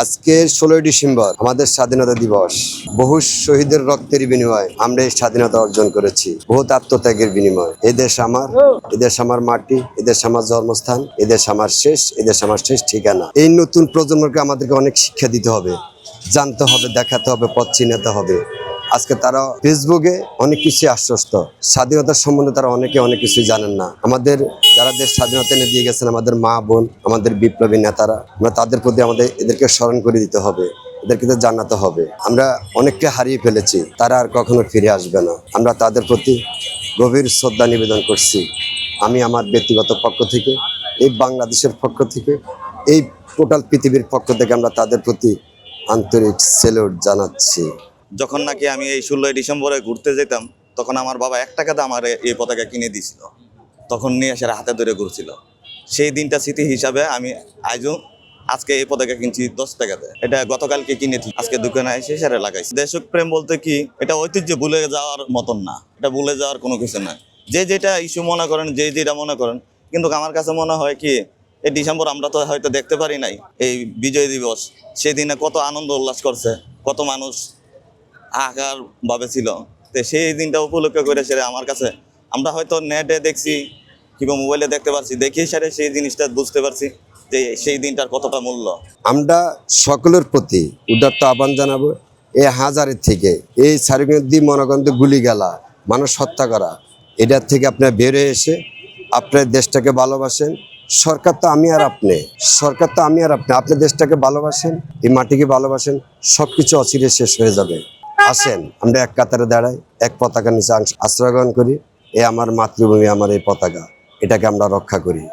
আজকে ষোলোই ডিসেম্বর আমাদের স্বাধীনতা দিবস। বহু শহীদের রক্তের বিনিময় আমরা এই স্বাধীনতা অর্জন করেছি। বহুত আত্মত্যাগের বিনিময়। এদেশ আমার এদেশ আমার মাটি এদেশ আমার জন্মস্থান এদেশ আমার শেষ এদেশ আমার শেষ ঠিকানা। এই নতুন প্রজন্মকে আমাদেরকে অনেক শিক্ষা দিতে হবে, জানতে হবে, দেখাতে হবে, পথ চিনাতে হবে। আজকে তারা ফেসবুকে অনেক কিছু আশ্বস্ত। স্বাধীনতার সম্বন্ধে তারা অনেকে অনেক কিছু জানেন না। আমাদের যারা দেশ স্বাধীনতা এনে দিয়ে গেছেন, আমাদের মা বোন, আমাদের বিপ্লবী নেতারা, আমরা তাদের প্রতি আমাদের, এদেরকে স্মরণ করে দিতে হবে। এদেরকে তো জানাতে হবে। আমরা অনেককে হারিয়ে ফেলেছি। তারা আর কখনো ফিরে আসবে না। আমরা তাদের প্রতি গভীর শ্রদ্ধা নিবেদন করছি। আমি আমার ব্যক্তিগত পক্ষ থেকে, এই বাংলাদেশের পক্ষ থেকে, এই টোটাল পৃথিবীর পক্ষ থেকে আমরা তাদের প্রতি আন্তরিক সেলুট জানাচ্ছি। যখন নাকি আমি এই ষোলোই ডিসেম্বরে ঘুরতে যেতাম, তখন আমার বাবা এক টাকাতে আমার এ- এই পতাকা কিনে দিয়েছিল তখন নিয়ে এসে হাতে ধরে ঘুরছিল। সেই দিনটা স্মৃতি হিসাবে আমি আজও আজকে এই পতাকা কিনছি দশ টাকাতে। এটা গতকালকে কিনেছি, আজকে দোকানে এসে সেরে লাগাইছি। দেশপ্রেম বলতে কি, এটা ঐতিহ্য ভুলে যাওয়ার মতন না। এটা ভুলে যাওয়ার কোনো কিছু না যে যেটা ইস্যু মনে করেন, যে যেটা মনে করেন, কিন্তু আমার কাছে মনে হয় কি, এই ডিসেম্বর আমরা তো হয়তো দেখতে পারি নাই। এই বিজয় দিবস, সেদিনে কত আনন্দ উল্লাস করছে, কত মানুষ আকার ভাবে ছিল। তো সেই দিনটা উপলক্ষ করে সেটা আমার কাছে আমরা হয়তো নেটে দেখছি কিংবা মোবাইলে দেখতে পারছি দেখি সেটা সেই জিনিসটা বুঝতে পারছি যে সেই দিনটার কতটা মূল্য। আমরা সকলের প্রতি উদার্ত আহ্বান জানাব এই হাজারের থেকে এই সারিগঞ্জি মনোগন্ধ গুলি গেলা, মানুষ হত্যা করা, এটার থেকে আপনার বের হয়ে এসে আপনার দেশটাকে ভালোবাসেন। সরকার তো আমি আর আপনি, সরকার তো আমি আর আপনি আপনি দেশটাকে ভালোবাসেন, এই মাটিকে ভালোবাসেন সব কিছু অচিরে শেষ হয়ে যাবে। আসেন আমরা এক কাতারে দাঁড়াই, এক পতাকা নিচে আংশ- আশ্রয় গ্রহণ করি। এ আমার মাতৃভূমি, আমার এই পতাকা। এটাকে আমরা রক্ষা করি।